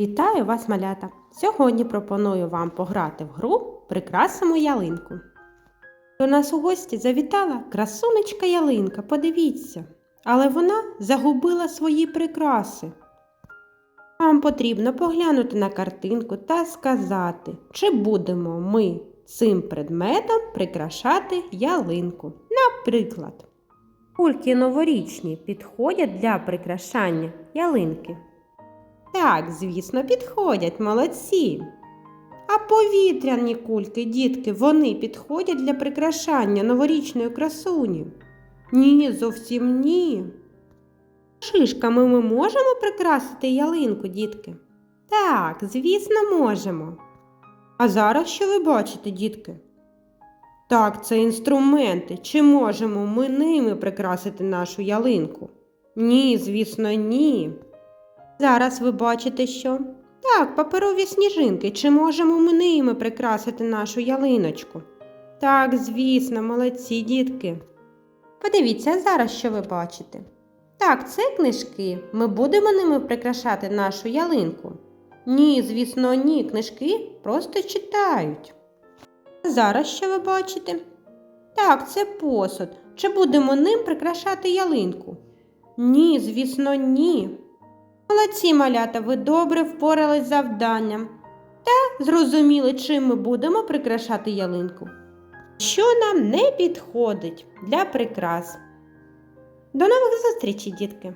Вітаю вас, малята! Сьогодні пропоную вам пограти в гру Прикрасимо ялинку. До нас у гості завітала красунечка ялинка, подивіться, але вона загубила свої прикраси. Вам потрібно поглянути на картинку та сказати, чи будемо ми цим предметом прикрашати ялинку. Наприклад, кульки новорічні підходять для прикрашання ялинки. Так, звісно, підходять, молодці. А повітряні кульки, дітки, вони підходять для прикрашання новорічної красуні? Ні, зовсім ні. Шишками ми можемо прикрасити ялинку, дітки? Так, звісно, можемо. А зараз що ви бачите, дітки? Так, це інструменти. Чи можемо ми ними прикрасити нашу ялинку? Ні, звісно, ні. Зараз ви бачите, що? Так, паперові сніжинки. Чи можемо ми ними прикрасити нашу ялиночку? Так, звісно, молодці дітки. Подивіться зараз, що ви бачите. Так, це книжки. Ми будемо ними прикрашати нашу ялинку. Ні, звісно, ні, книжки просто читають. А зараз що ви бачите? Так, це посуд. Чи будемо ним прикрашати ялинку? Ні, звісно, ні. Молодці малята, ви добре впорались з завданням та зрозуміли, чим ми будемо прикрашати ялинку. Що нам не підходить для прикрас. До нових зустрічей, дітки!